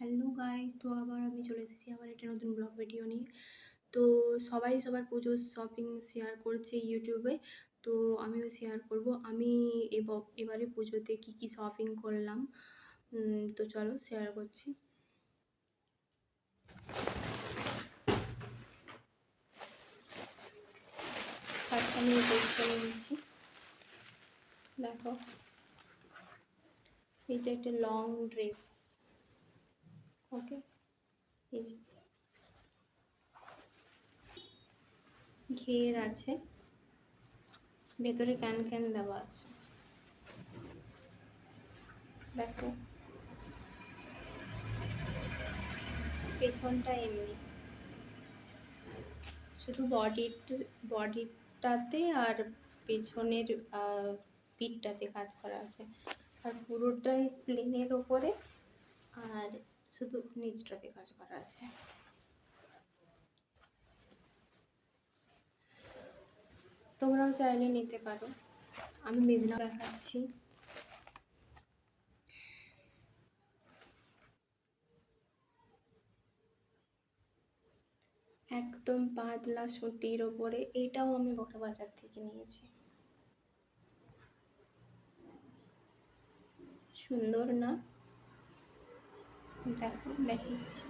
Hello guys তো আবার আমি চলে এসেছি আবার একটা নতুন ব্লগ ভিডিও নিয়ে। তো সবাই সবার পুজোর শপিং শেয়ার করছে ইউটিউবে তো আমিও শেয়ার করব। আমি এব- এবারে পুজোতে কি কি শপিং করলাম। তো চলো শেয়ার করছি। আমি দেখো। এটা একটা লং ড্রেস ওকে। এই যে। ঘের আছে। ভেতরে ক্যান ক্যান দেওয়া আছে। দেখো। পেছনটা এমনি। শুধু বডির বডিটাতে আর পেছনের পিঠটাতে কাজ করা আছে। আর পুরোটাই প্লেনের ওপরে। আর শুধু নিচটাতে কাজ করা আছে। তোমরাও চাইলে নিতে পারো। আমি বিভিন্ন দেখাচ্ছি। একদম পাতলা সুতির ওপরে, এটাও আমি বড় বাজার থেকে নিয়েছি। সুন্দর না? দেখো দেখিয়েছি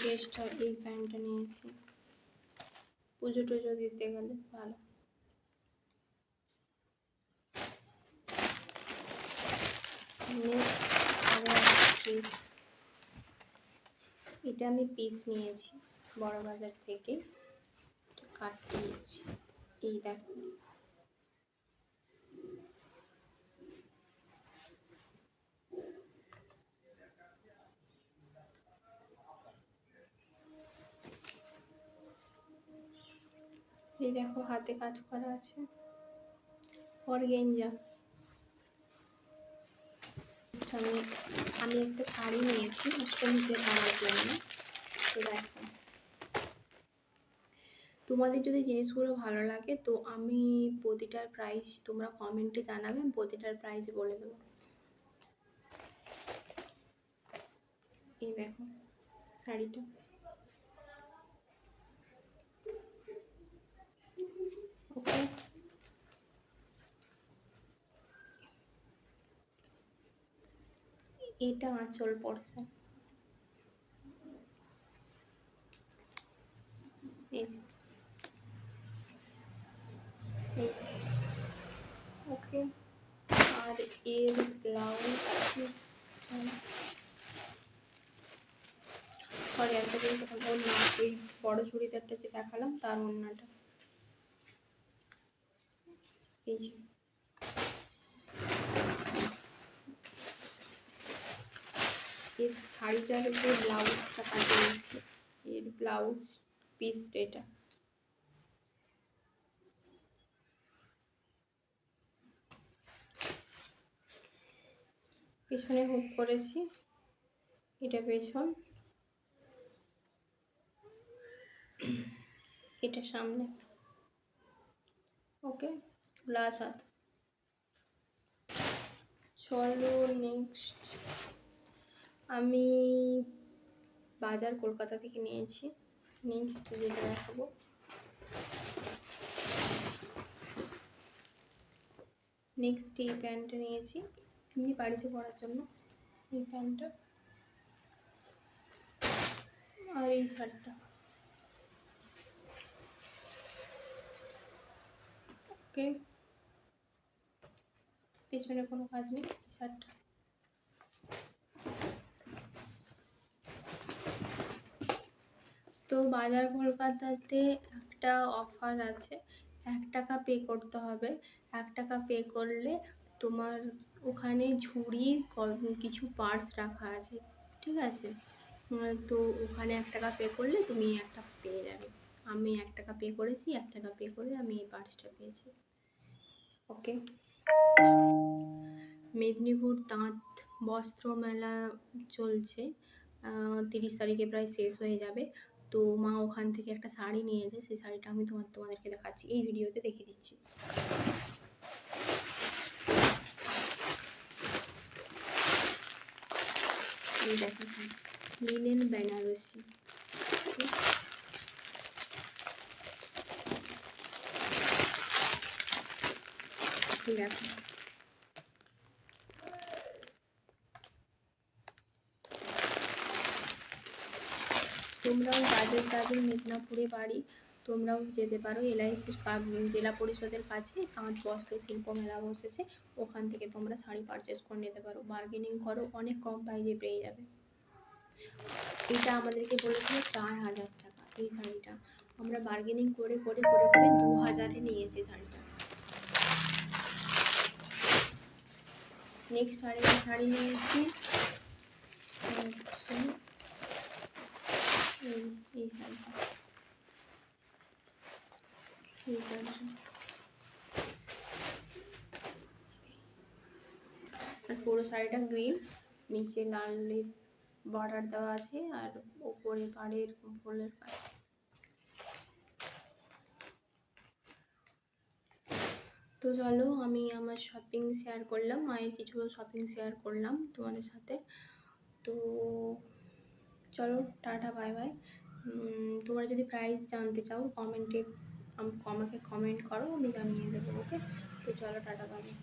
ড্রেসটা এই প্যান্টটা নিয়েছি পুজো টুজো দিতে গেলে ভালো piece। এটা আমি পিস নিয়েছি, বড় বাজার থেকে। কাটিয়েছি এই দেখো। এই দেখো, হাতে কাজ করা আছে। অর্গেঞ্জা। আমি আমি একটা শাড়ি নিয়েছি অষ্টমীতে পরার জন্য। তো দেখো। তোমাদের যদি জিনিসগুলো ভালো লাগে, তো আমি প্রতিটার প্রাইস তোমরা কমেন্টে জানাবে প্রতিটার প্রাইস বলে দেবো। এই দেখো শাড়িটা ওকে এটা আঁচল পড়ছে। এই ওকে। আর এর ব্লাউজ সরি একটা জিনিস ওড়না ওই বড় চুড়িদারটা যে দেখালাম, তার ওড়নাটা। এই যে। এর শাড়িটার যে ব্লাউজটা কাটিয়েছি এর ব্লাউজ পিস এটা। পেছনে হুক করেছি। এটা পেছন। এটা সামনে। ওকে লাস হাত। চলো নেক্সট আমি বাজার কলকাতা থেকে নিয়েছি। নেক্সট যেটা দেখাবো। নেক্সট এই প্যান্টটা নিয়েছি। এমনি বাড়িতে পরার জন্য এই প্যান্টটা। আর এই শার্টটা। ওকে পেছনে কোনো কাজ নেই শার্টটা। তো বাজার কলকাতাতে একটা অফার আছে। এক টাকা পে করতে হবে। এক টাকা পে করলে তোমার ওখানে ঝুড়ি কিছু পার্স রাখা আছে। ঠিক আছে? তো ওখানে এক টাকা পে করলে তুমি একটা পেয়ে যাবে। আমি এক টাকা পে করেছি, এক টাকা পে করে আমি এই পার্সটা পেয়েছি। ওকে মেদিনীপুর তাঁত বস্ত্র মেলা চলছে। তিরিশ তারিখে প্রায় শেষ হয়ে যাবে। তো মা ওখান থেকে একটা শাড়ি নিয়েছে সেই শাড়িটা আমি তোমার, তোমাদেরকে দেখাচ্ছি। এই ভিডিওতে দেখিয়ে দিচ্ছি। এই দেখো লিনেন বেনারসি দেখো। তোমরাও যাদের যাদের মেদিনীপুরে বাড়ি, তোমরাও যেতে পারো। এলআইসির জেলা পরিষদের কাছে তাঁত বস্ত্র শিল্প মেলা বসেছে, ওখান থেকে তোমরা শাড়ি পারচেস করে নিতে পারো। বার্গেনিং করো, অনেক কম প্রাইজে পেয়ে যাবে। এটা আমাদেরকে বলেছিল চার হাজার টাকা এই শাড়িটা। আমরা বার্গেনিং করে করে করে করে দু হাজারে নিয়েছি শাড়িটা। নেক্সট আরেকটা শাড়ি নিয়েছি। এই শাড়িটা। এই শাড়িটা। আর পুরো শাড়িটা গ্রিন নিচে লাল বর্ডার দেওয়া আছে, আর ওপরে পাড়ের ফুলের কাজ। তো চলো, আমি আমার শপিং শেয়ার করলাম, মায়ের কিছু শপিং শেয়ার করলাম তোমাদের সাথে। তো চলো, টাটা বাই বাই তোমরা যদি প্রাইস জানতে চাও কমেন্টে আমাকে কমেন্ট করো, আমি জানিয়ে দেবো ওকে তো চলো, টাটা বাই বাই